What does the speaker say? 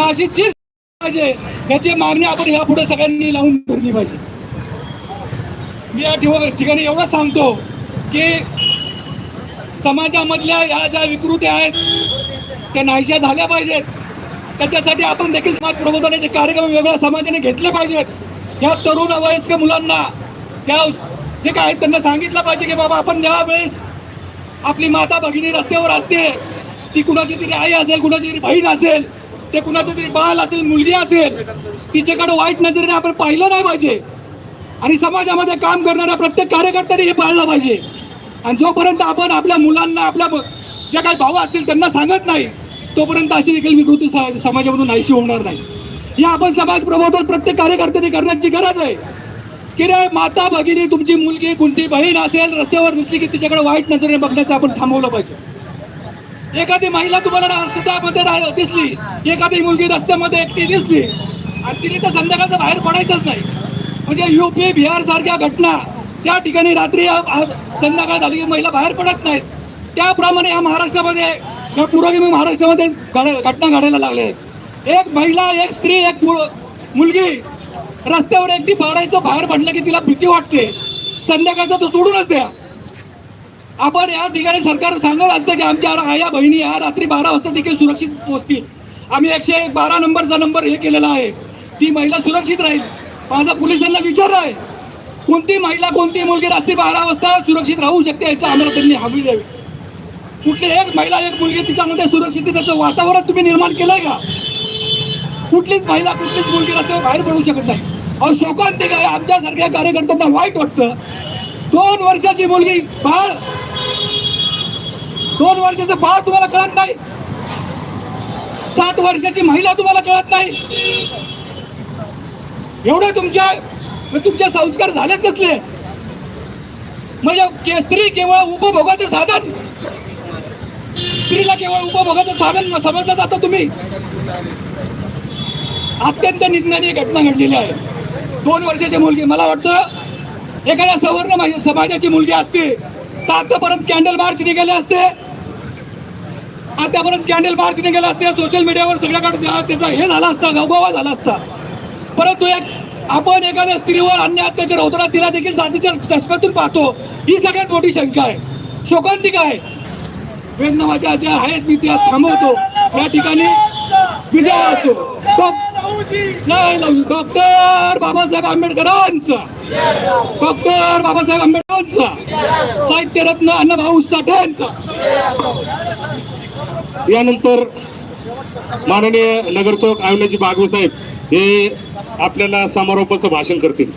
फाशीचीच पाहिजे. याची मागणी आपण यापुढे सगळ्यांनी लावून धरली पाहिजे. मी या ठिकाणी एवढं सांगतो की समाजामधल्या या ज्या विकृती आहेत त्या नाहीशा झाल्या पाहिजेत. त्याच्यासाठी आपण देखील समाज प्रबोधनाचे कार्यक्रम वेगळ्या समाजाने घेतले पाहिजेत. या तरुण वयस्क मुलांना त्या जे काय आहेत त्यांना सांगितलं पाहिजे की बाबा आपण ज्या वेळेस आपली माता भगिनी रस्त्यावर असते ती कुणाची तरी आई असेल कुणाची तरी बहीण असेल ते कुणाचं तरी बाल असेल मुलगी असेल तिच्याकडे वाईट नजरेने आपण पाहिलं नाही पाहिजे. आणि समाजामध्ये काम करणाऱ्या प्रत्येक कार्यकर्त्याने हे पाळलं पाहिजे. आणि जोपर्यंत आपण आपल्या मुलांना आपल्या ब- जे काही भाऊ असतील त्यांना सांगत नाही तोपर्यंत अशी देखील विकृती स- समाजामधून नाहीशी होणार नाही. हे आपण समाज प्रबोधन प्रत्येक कार्यकर्त्याने करण्याची गरज आहे. की रे माता भगिनी तुमची मुलगी कोणती बहीण असेल रस्त्यावर दिसली की तिच्याकडे वाईट नजरेने बघण्याचं आपण थांबवलं पाहिजे. एखादी महिला तुम्हाला रस्त्यामध्ये दिसली एखादी मुलगी रस्त्यामध्ये एकटी दिसली आणि तिने तर संध्याकाळचं बाहेर पडायचंच नाही. म्हणजे युपी बिहार सारख्या घटना ज्या ठिकाणी रात्री संध्याकाळ झाली की महिला बाहेर पडत नाहीत. त्याप्रमाणे या महाराष्ट्रामध्ये या पुरोगामी महाराष्ट्रामध्ये घड- घटना घडायला लागल्या आहेत एक महिला एक स्त्री एक मु- मुलगी रस्त्यावर एकटी पडायचं बाहेर पडलं की तिला भीती वाटते. संध्याकाळचं तो सोडूनच द्या. आपण या ठिकाणी सरकार सांगत असतं की आमच्या आया बहिणी या रात्री बारा वाजता देखील सुरक्षित पोहोचतील. आम्ही एकशे बारा नंबरचा नंबर हे केलेला आहे. ती महिला सुरक्षित राहील. माझा पोलिसांना विचार आहे. कोणती महिला कोणती मुलगी रात्री बारा वाजता सुरक्षित राहू शकते याचं आम्हाला त्यांनी हमी द्यावी. कुठली एक महिला एक मुलगी तिच्यामध्ये सुरक्षिततेचं वातावरण तुम्ही निर्माण केलंय का? कुठलीच महिला कुठलीच मुलगी रात्री बाहेर पडू शकत नाही. अहो शोकांतिक काय आमच्यासारख्या कार्यकर्त्यांना वाईट वाटतं. दोन वर्षाची मुलगी बाळ दोन वर्षाचं बाळ तुम्हाला कळत नाही. सात वर्षाची महिला तुम्हाला कळत नाही. एवढे तुमच्या तुमचे संस्कार झालेच नसले म्हणजे के- स्त्री केवळ उपभोगाचं साधन. स्त्रीला केवळ उपभोगाचं साधन समजलं जातं तुम्ही. अत्यंत निंदनीय घटना घडलेली आहे. दोन वर्षाची मुलगी मला वाटतं एखाद्या सवर्ण समाजाची मुलगी असते. तर आतापर्यंत कॅन्डल मार्च निघाले असते. आतापर्यंत कॅन्डल मार्च गेला असते सोशल मीडियावर सगळ्याकडे त्याचा हे झाला असता गवगवा झाला असता. परंतु एक आपण एखाद्या स्त्रीवर अन्य अत्याचार होताना तिला देखील जातीच्या चष्म्यातून पाहतो. ही सगळ्यात मोठी शंका आहे. शोकांतिका आहे. वेदनामाच्या ज्या आहेत मी त्या थांबवतो. या ठिकाणी विजय असतो डॉक्टर बाबासाहेब आंबेडकरांचा. डॉक्टर बाबासाहेब आंबेडकरांचा. साहित्यरत्न अण्णाभाऊ साठेंचा. यानंतर माननीय नगरसेवक आयुल्याजी बागवे साहेब हे आपल्याला समारोपाचं भाषण करतील.